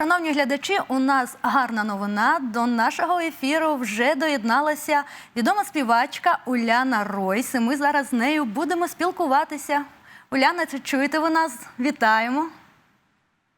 Шановні глядачі, у нас гарна новина. До нашого ефіру вже доєдналася відома співачка Уляна Ройс. І ми зараз з нею будемо спілкуватися. Уляна, чи чуєте ви нас? Вітаємо.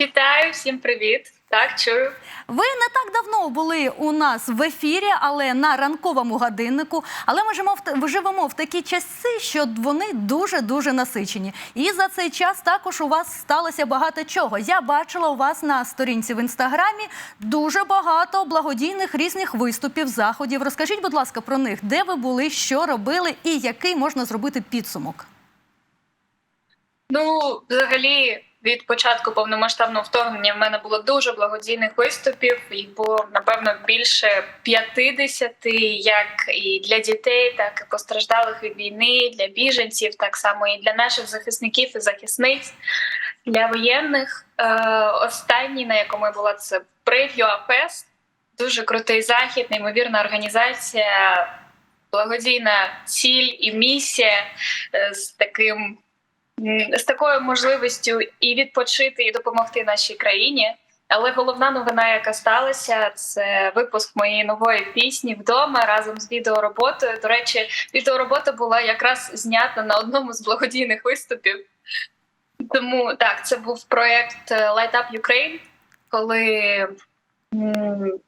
Вітаю, всім привіт. Так, чую. Ви не так давно були у нас в ефірі, але на ранковому годиннику. Але ми живемо в живемо в такі часи, що вони дуже дуже насичені. І за цей час також у вас сталося багато чого. Я бачила у вас на сторінці в інстаграмі дуже багато благодійних різних виступів, заходів. Розкажіть, будь ласка, про них, де ви були, що робили, і який можна зробити підсумок. Ну, взагалі, від початку повномасштабного вторгнення в мене було дуже благодійних виступів. Їх було напевно більше 50, як і для дітей, так і постраждалих від війни, для біженців, так само і для наших захисників і захисниць, для воєнних. Е, останній, на якому я була, це UA Дуже крутий захід, неймовірна організація, благодійна ціль і місія е, з таким з такою можливістю і відпочити, і допомогти нашій країні. Але головна новина, яка сталася, це випуск моєї нової пісні вдома разом з відеороботою. До речі, відеоробота була якраз знята на одному з благодійних виступів. Тому так, це був проєкт е, Light Up Ukraine, коли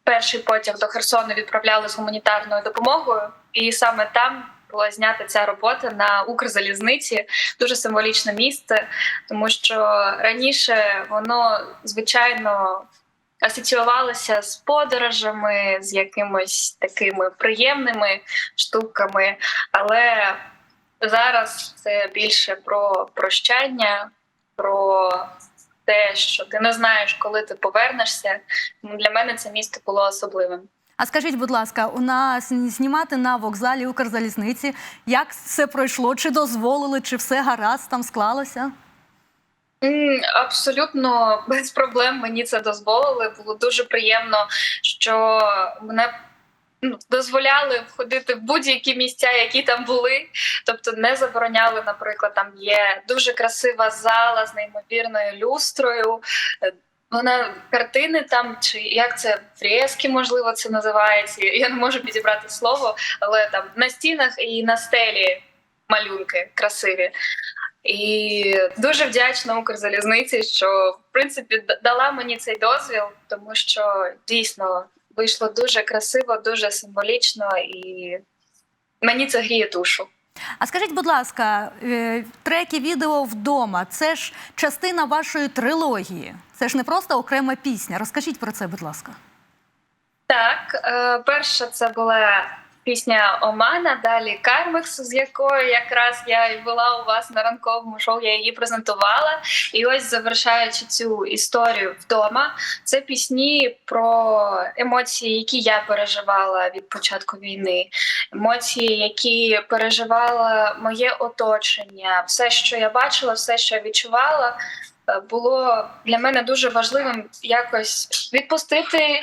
перший потяг до Херсону відправляли з гуманітарною допомогою, і саме там була знята ця робота на Укрзалізниці. Дуже символічне місце, тому що раніше воно звичайно асоціювалося з подорожами, з якимось такими приємними штуками, але зараз це більше про прощання, про те, що ти не знаєш, коли ти повернешся. Для мене це місто було особливим. А скажіть, будь ласка, у нас знімати на вокзалі Укрзалізниці, як все пройшло? Чи дозволили, чи все гаразд там склалося? Абсолютно без проблем мені це дозволили. Було дуже приємно, що мене ну, дозволяли входити в будь-які місця, які там були. Тобто не забороняли, наприклад, там є дуже красива зала з неймовірною люстрою. Вона картини там, чи як це фрески, можливо, це називається. Я не можу підібрати слово, але там на стінах і на стелі малюнки красиві. І дуже вдячна Укрзалізниці, що в принципі дала мені цей дозвіл, тому що дійсно вийшло дуже красиво, дуже символічно, і мені це гріє душу. А скажіть, будь ласка, е, треки відео вдома це ж частина вашої трилогії. Це ж не просто окрема пісня. Розкажіть про це, будь ласка. Так, е, перша це була пісня Омана, далі Кармекс, з якою якраз я і була у вас на ранковому шоу, я її презентувала. І ось завершаючи цю історію вдома, це пісні про емоції, які я переживала від початку війни, емоції, які переживала моє оточення, все, що я бачила, все, що я відчувала. е, Було для мене дуже важливим якось відпустити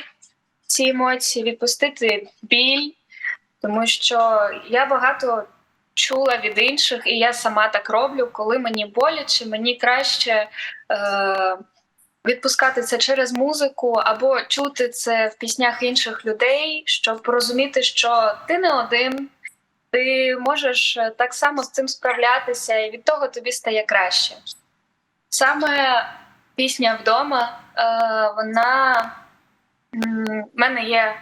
ці емоції, відпустити біль, тому що я багато чула від інших, і я сама так роблю, коли мені боляче, мені краще е, відпускати це через музику або чути це в піснях інших людей, щоб розуміти, що ти не один. Ти можеш е, так само з цим справлятися, і від того тобі стає краще. Саме пісня вдома, е, вона в мене є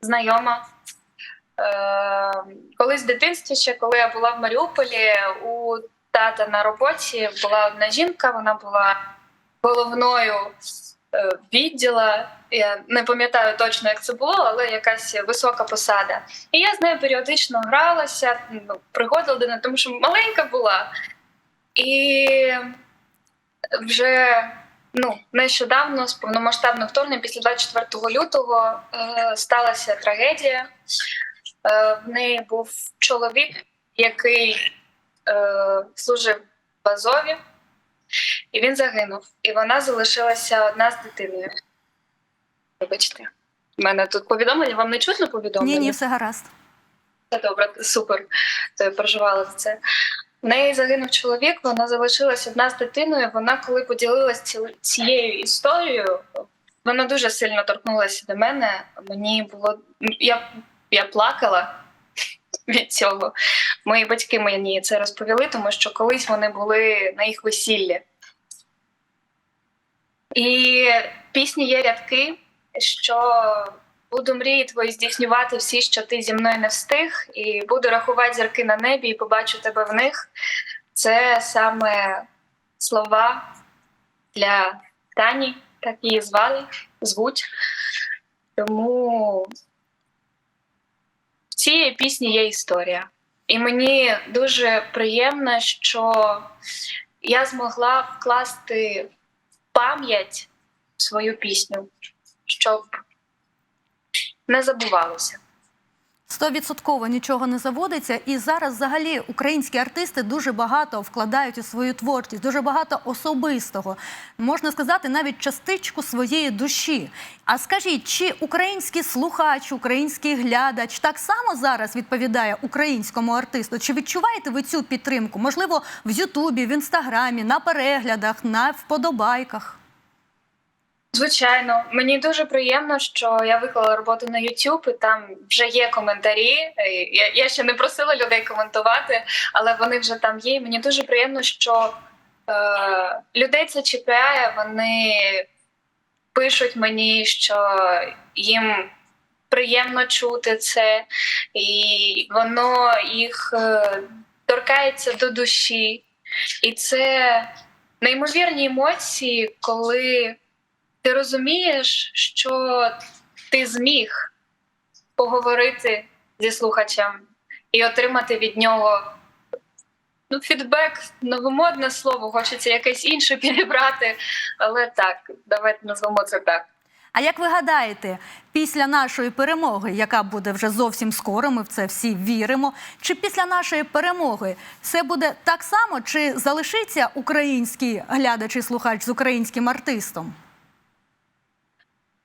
знайома. Е, колись в дитинстві, ще коли я була в Маріуполі, у тата на роботі була одна жінка, вона була головною е, відділа. Я не пам'ятаю точно, як це було, але якась висока посада. І я з нею періодично гралася, ну, приходила до неї, тому що маленька була. І вже ну нещодавно з повномасштабного вторгнення після 24 лютого е, сталася трагедія. Е, в неї був чоловік, який е, служив в Азові, і він загинув. І вона залишилася одна з дитиною. Вибачте, в мене тут повідомлення. Вам не чутно повідомлення? Ні, ні, все гаразд. Все добре, супер. То я переживала за це. В неї загинув чоловік, вона залишилась одна з дитиною. Вона, коли поділилась ці- цією історією Воно дуже сильно торкнулося до мене. Мені було я, я плакала від цього. Мої батьки мені це розповіли, тому що колись вони були на їх весіллі. І пісні є рядки, що буду мрії твої здійснювати всі, що ти зі мною не встиг, і буду рахувати зірки на небі і побачу тебе в них. Це саме слова для Тані, так її звали, звуть. Тому цієї пісні є історія. І мені дуже приємно, що я змогла вкласти в пам'ять свою пісню, щоб не забувалося. Стовідсотково нічого не заводиться, і зараз взагалі українські артисти дуже багато вкладають у свою творчість, дуже багато особистого. Можна сказати, навіть частичку своєї душі. А скажіть, чи український слухач, український глядач так само зараз відповідає українському артисту? Чи відчуваєте ви цю підтримку? Можливо, в Ютубі, в інстаграмі, на переглядах, на вподобайках? Звичайно, мені дуже приємно, що я виклала роботу на YouTube, і там вже є коментарі. Е, Я, я ще не просила людей коментувати, але вони вже там є. Мені дуже приємно, що е, людей це чіпляє. Вони пишуть мені, що їм приємно чути це, і воно їх е, торкається до душі. І це неймовірні емоції, коли ти розумієш, що ти зміг поговорити зі слухачем і отримати від нього ну, фідбек, новомодне слово, хочеться якесь інше підібрати. Але так, давайте назвемо це так. А як ви гадаєте, після нашої перемоги, яка буде вже зовсім скоро, ми в це всі віримо. Чи після нашої перемоги все буде так само, чи залишиться український глядач і слухач з українським артистом?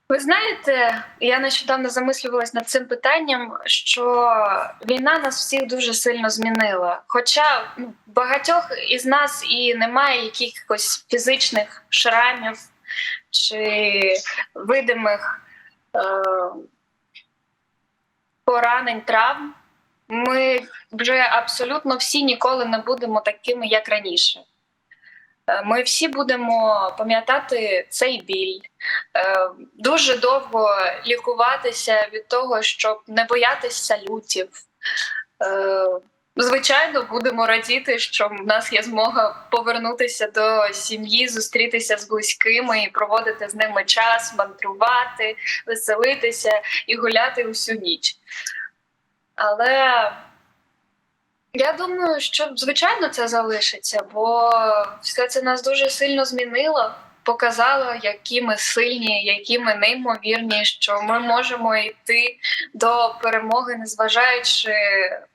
Ви знаєте, я нещодавно замислювалась над цим питанням, що війна нас всіх дуже сильно змінила. Хоча ну, багатьох із нас і немає якихось фізичних шрамів чи видимих е- поранень, травм, ми вже абсолютно всі ніколи не будемо такими, як раніше. Е, Ми всі будемо пам'ятати цей біль, е, дуже довго лікуватися від того, щоб не боятися салютів. Е, Звичайно, будемо радіти, що в нас є змога повернутися до сім'ї, зустрітися з близькими і проводити з ними час, мандрувати, веселитися і гуляти усю ніч. Але я думаю, що звичайно це залишиться, бо все це нас дуже сильно змінило, показало, які ми сильні, які ми неймовірні, що ми можемо йти до перемоги, незважаючи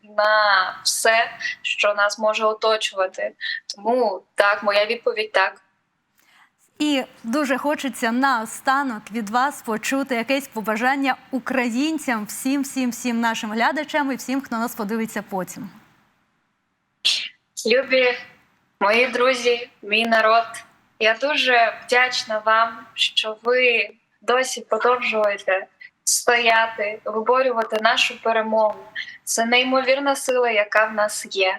на все, що нас може оточувати. Тому так, моя відповідь так. І дуже хочеться наостанок від вас почути якесь побажання українцям, всім, всім, всім нашим глядачам і всім, хто нас подивиться потім. Любі мої друзі, мій народ. Я дуже вдячна вам, що ви досі продовжуєте стояти, виборювати нашу перемогу. Це неймовірна сила, яка в нас є.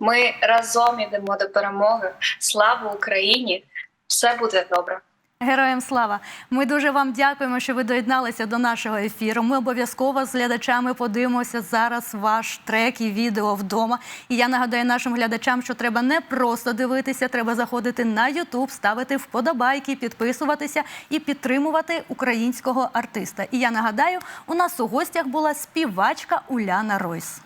Ми разом йдемо до перемоги. Слава Україні! Все буде добре. Героям слава! Ми дуже вам дякуємо, що ви доєдналися до нашого ефіру. Ми обов'язково з глядачами подивимося зараз ваш трек і відео вдома. І я нагадаю нашим глядачам, що треба не просто дивитися, треба заходити на Ютуб, ставити вподобайки, підписуватися і підтримувати українського артиста. І я нагадаю, у нас у гостях була співачка Уляна Ройс.